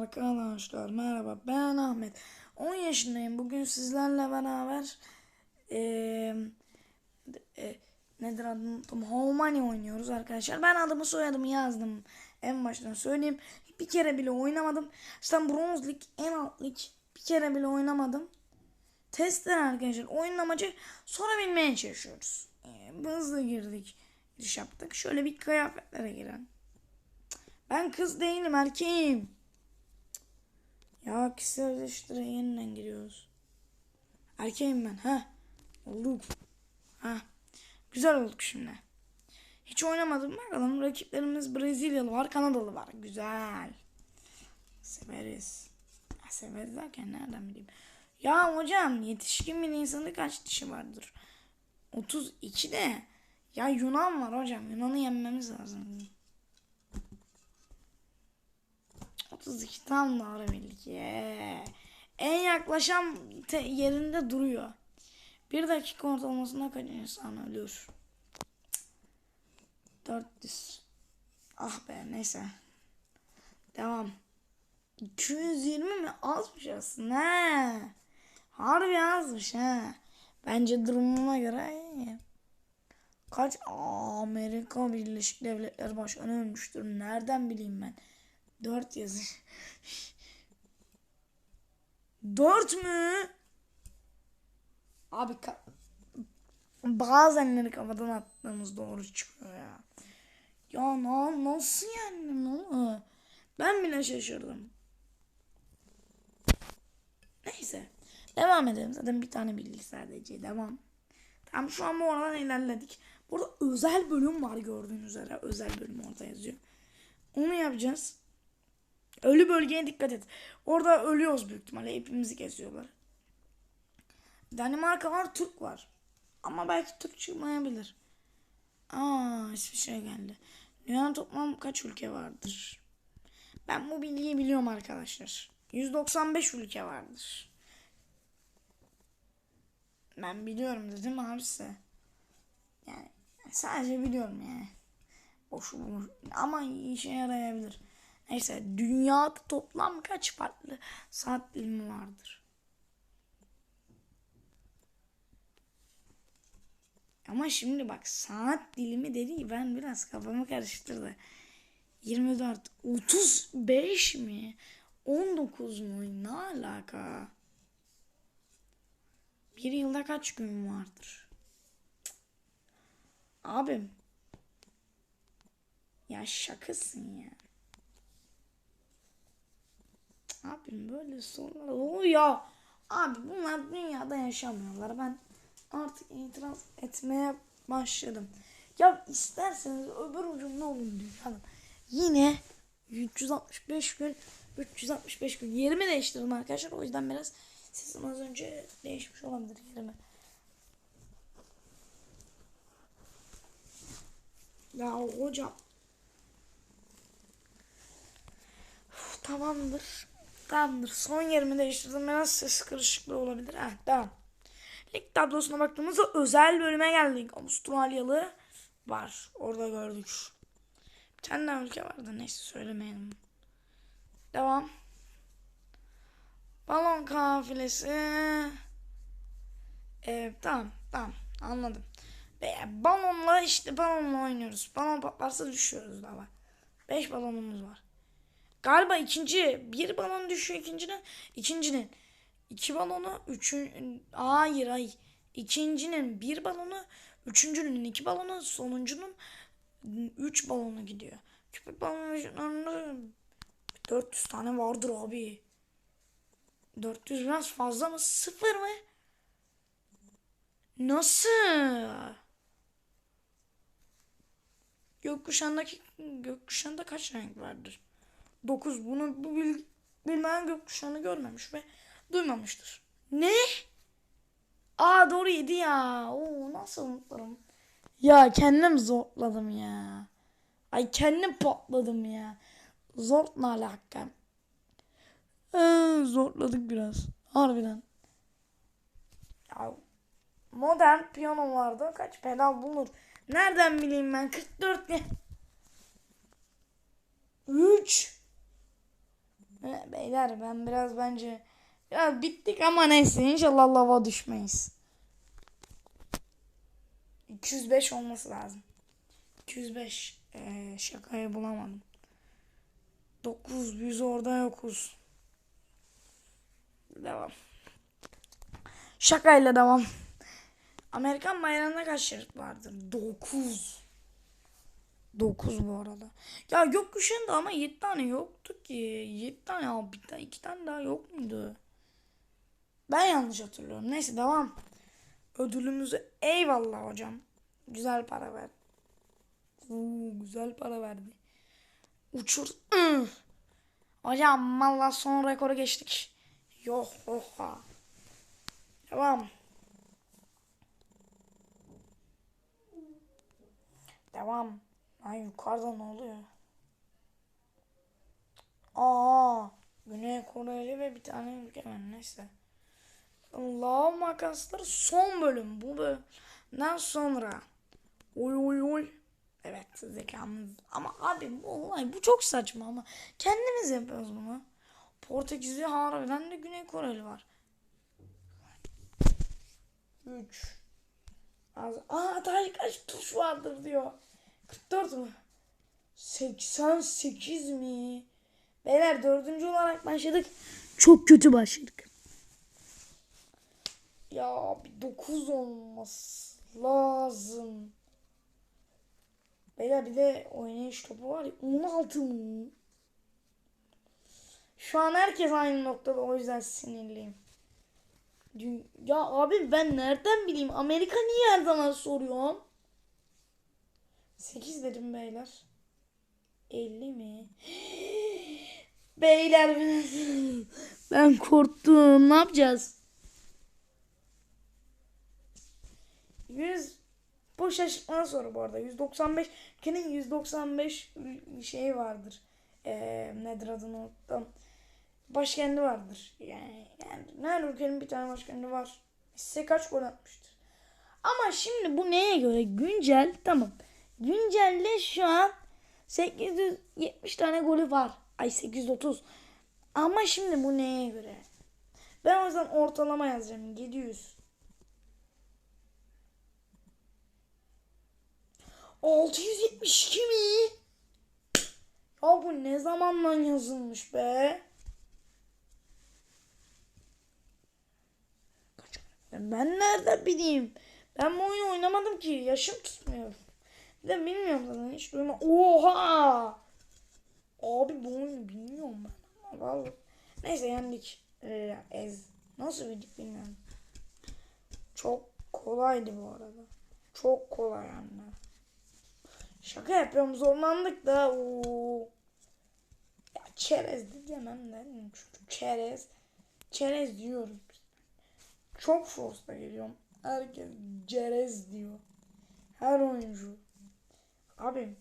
Arkadaşlar merhaba. Ben Ahmet. 10 yaşındayım. Bugün sizlerle beraber eee e, nedir adını unuttum. Homani oynuyoruz arkadaşlar. Ben adımı soyadımı yazdım. En baştan söyleyeyim. Bir kere bile oynamadım. İşte bronz lig en alt lig bir kere bile oynamadım. Testler arkadaşlar. Oyunun amacı sorabilmeye çalışıyoruz. Eee, hızlı girdik. Giriş yaptık. Şöyle bir kıyafetlere girelim. Ben kız değilim erkeğim. Ya kişiselleştire yeniden giriyoruz. Erkeğim ben. Ha. Olduk. Ha. Güzel olduk şimdi. Hiç oynamadım bakalım. Rakiplerimiz Brezilyalı var, Kanadalı var. Güzel. Severiz. Severiz derken nereden bileyim. Ya hocam yetişkin bir insanın kaç dişi vardır? 32 de. Ya Yunan var hocam. Yunan'ı yenmemiz lazım. 32 tam doğru bildik. Yeah. En yaklaşan yerinde duruyor. Bir dakika ortalamasında kaç insan ölür? 400. Ah be neyse. Devam. 220 mi? Azmış aslında. He. Harbi azmış ha. Bence durumuna göre iyi. Kaç Amerika Birleşik Devletleri Başkanı ölmüştür. Nereden bileyim ben? 4 yazı. 4 mü? Abi bazenleri kafadan attığımız doğru çıkıyor ya. Ya na nasıl yani? Ne? Ben bile şaşırdım. Neyse. Devam edelim. Zaten bir tane bildik sadece. Devam. Tamam şu an bu aradan ilerledik. Burada özel bölüm var gördüğünüz üzere. Özel bölüm orada yazıyor. Onu yapacağız. Ölü bölgeye dikkat et. Orada ölüyoruz büyük ihtimalle. Hepimizi kesiyorlar. Danimarka var, Türk var. Ama belki Türk çıkmayabilir. Aa, hiçbir şey geldi. Dünyada toplam kaç ülke vardır? Ben bu bilgiyi biliyorum arkadaşlar. 195 ülke vardır. Ben biliyorum dedim abi size. Yani sadece biliyorum yani. Boş boş. Ama işe yarayabilir. Neyse dünyada toplam kaç farklı saat dilimi vardır? Ama şimdi bak saat dilimi dedi ben biraz kafamı karıştırdı. 24, 35 mi? 19 mu? Ne alaka? Bir yılda kaç gün vardır? Abim. Ya şakasın ya. Abim böyle sorular oluyor. Abi bunlar dünyada yaşamıyorlar. Ben artık itiraz etmeye başladım. Ya isterseniz öbür ucunda olun dünyanın. Yine 365 gün 365 gün yerimi değiştirdim arkadaşlar. O yüzden biraz sesim az önce değişmiş olabilir yerimi. Ya hocam. Uf, tamamdır. Tamamdır. Son yerimi değiştirdim. Biraz ses karışıklığı olabilir. Heh, tamam. Lig tablosuna baktığımızda özel bölüme geldik. Avustralyalı var. Orada gördük. Bir tane daha ülke vardı. Neyse söylemeyelim. Devam. Balon kafilesi. Evet tamam tamam anladım. Ve balonla işte balonla oynuyoruz. Balon patlarsa düşüyoruz daha. 5 balonumuz var. Galiba ikinci bir balon düşüyor ikincinin. İkincinin iki balonu üçün hayır hayır. İkincinin bir balonu, üçüncünün iki balonu, sonuncunun üç balonu gidiyor. Köpek balonu 400 tane vardır abi. 400 biraz fazla mı? Sıfır mı? Nasıl? Gökkuşağındaki gökkuşağında kaç renk vardır? 9. Bunu bu bil, bilmeyen gökkuşağını görmemiş ve duymamıştır. Ne? Aa doğru 7 ya. Oo nasıl unuturum. Ya kendim zorladım ya. Ay kendim patladım ya. Zor ne alaka? Ee, zorladık biraz. Harbiden. Ya modern piyanolarda kaç pedal bulunur? Nereden bileyim ben? 44 ne? 3 5 Beyler ben biraz bence biraz bittik ama neyse inşallah lava düşmeyiz. 205 olması lazım. 205 ee, şakayı bulamadım. 9 biz orada yokuz. Devam. Şakayla devam. Amerikan bayrağında kaç şerit vardır? 9. 9 bu arada. Ya gökkuşağında ama 7 tane yoktu ki. 7 tane abi bir tane 2 tane daha yok muydu? Ben yanlış hatırlıyorum. Neyse devam. Ödülümüzü eyvallah hocam. Güzel para ver. Oo, güzel para verdi. Uçur. Hocam valla son rekoru geçtik. Yok oha. Devam. Devam. Ay yukarıda ne oluyor? Aa, Güney Koreli ve bir tane ülke var neyse. Lav makasları son bölüm. Bu bölümden sonra. Oy oy oy. Evet zekamız. Ama abi bu olay bu çok saçma ama kendimiz yapıyoruz bunu. Portekizli harbiden de Güney Koreli var. 3 Az Aa daha kaç tuş vardır diyor. 44 mü? 88 mi? Beyler dördüncü olarak başladık. Çok kötü başladık. Ya bir 9 olması lazım. Beyler bir de oynayış topu var ya 16 mı? Şu an herkes aynı noktada o yüzden sinirliyim. Ya abi ben nereden bileyim? Amerika niye her zaman soruyorsun? 8 dedim beyler. 50 mi? Beyler ben, korktum. Ne yapacağız? 100 bu şaşırtmadan sonra bu arada 195 Kenin 195 şey vardır. Ee, nedir adını unuttum. Başkenti vardır. Yani, yani her ülkenin bir tane başkenti var. Size kaç gol atmıştır. Ama şimdi bu neye göre? Güncel tamam. Güncelde şu an 870 tane golü var. Ay 830. Ama şimdi bu neye göre? Ben o yüzden ortalama yazacağım. 700. 672 mi? Ya bu ne zamandan yazılmış be? Ben nereden bileyim? Ben bu oyunu oynamadım ki. Yaşım tutmuyor. Bir de bilmiyorum zaten hiç duyma. Oha! Abi bu oyunu bilmiyorum ben. ama Vallahi. Neyse yendik. Ee, ez. Nasıl bildik bilmiyorum. Çok kolaydı bu arada. Çok kolay anne. Şaka yapıyorum zorlandık da. Oo. Ya çerez diyemem de. Çünkü çerez. Çerez diyoruz biz. Çok force'la geliyorum. Herkes cerez diyor. Her oyuncu. Abi.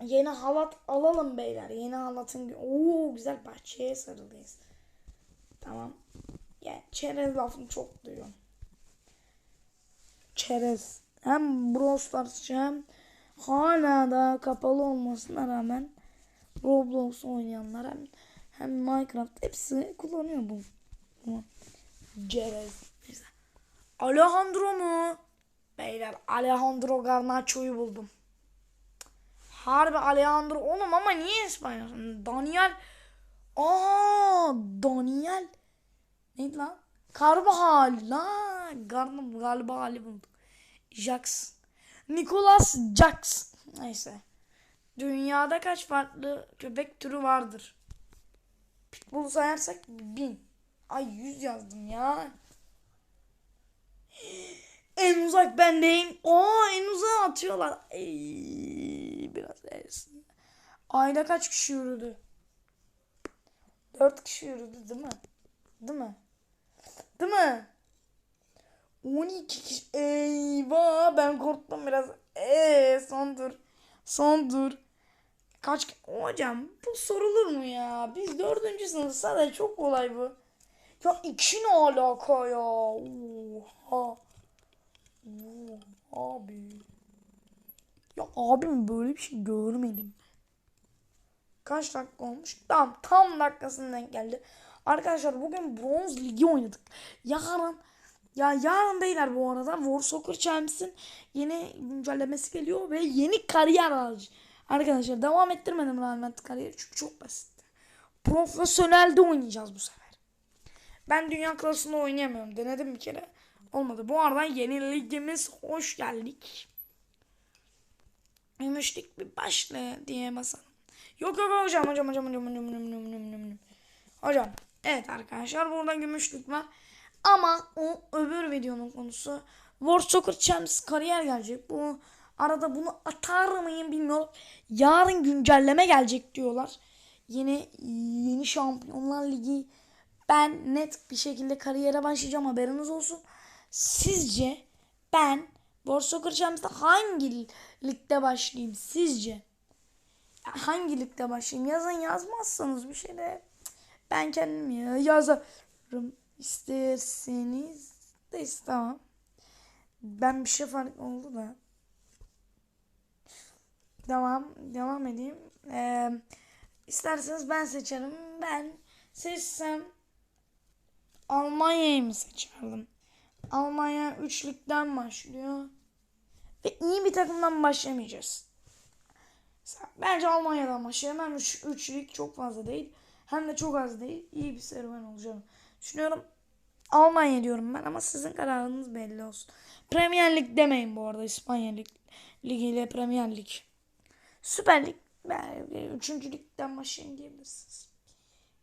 Yeni halat alalım beyler. Yeni halatın. Oo güzel bahçeye sarılıyız. Tamam. Ya çerez lafını çok duyuyorum. Çerez. Hem Brawl Stars'cı hem hala da kapalı olmasına rağmen Roblox oynayanlar hem, hem Minecraft hepsi kullanıyor bu. bu. Cerez. Alejandro mu? Beyler Alejandro Garnacho'yu buldum. Harbi Alejandro oğlum ama niye İspanyol? Daniel. Aa Daniel. Neydi lan? Carvajal. La Garnım galiba hali bulduk. Jax. Nicholas Jax. Neyse. Dünyada kaç farklı köpek türü vardır? Pitbull sayarsak bin. Ay yüz yazdım ya. En uzak bendeyim. Aa en uzağa atıyorlar. Ay, biraz ersin. Ayda kaç kişi yürüdü? Dört kişi yürüdü değil mi? Değil mi? Değil mi? 12 kişi. Eyvah ben korktum biraz. Eee son tur. Son tur. Kaç hocam bu sorulur mu ya? Biz dördüncü sınıf sadece çok kolay bu. Ya iki ne alaka ya? Oha. Abi. Ya abim böyle bir şey görmedim. Kaç dakika olmuş? Tamam tam dakikasına denk geldi. Arkadaşlar bugün bronz ligi oynadık. Yarın ya yarın beyler bu arada War Soccer Champions'in yeni güncellemesi geliyor ve yeni kariyer aracı. Arkadaşlar devam ettirmedim Madrid kariyeri çünkü çok basit. Profesyonelde oynayacağız bu sefer. Ben dünya klasında oynayamıyorum. Denedim bir kere. Olmadı. Bu arada yeni ligimiz hoş geldik. Gümüşlük bir başla diye basalım. Yok yok hocam hocam hocam hocam hocam hocam hocam hocam hocam. Hocam evet arkadaşlar burada gümüşlük var. Ama o öbür videonun konusu World Soccer Champs kariyer gelecek. Bu arada bunu atar mıyım bilmiyorum. Yarın güncelleme gelecek diyorlar. Yeni yeni Şampiyonlar Ligi ben net bir şekilde kariyere başlayacağım haberiniz olsun. Sizce ben Soccer Champs'ta hangi ligde başlayayım sizce? Hangi ligde başlayayım? Yazın yazmazsanız bir şey de ben kendim ya yazarım isterseniz de istemem. Ben bir şey fark oldu da. Devam devam edeyim. Ee, isterseniz ben seçerim. Ben seçsem Almanya'yı mı seçerdim? Almanya 3 ligden başlıyor. Ve iyi bir takımdan başlamayacağız. Bence Almanya'dan başlayalım. Hem 3 lig çok fazla değil. Hem de çok az değil. İyi bir serüven olacağını düşünüyorum. Almanya diyorum ben ama sizin kararınız belli olsun. Premier Lig demeyin bu arada. İspanya Lig, Ligi ile Premier Lig. Süper Lig. 3. ligden başlayın diyebilirsiniz.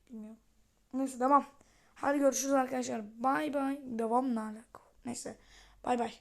Bilmiyorum. Neyse tamam. Hadi görüşürüz arkadaşlar. Bay bay. Devam ne alaka? Neyse. Bay bay.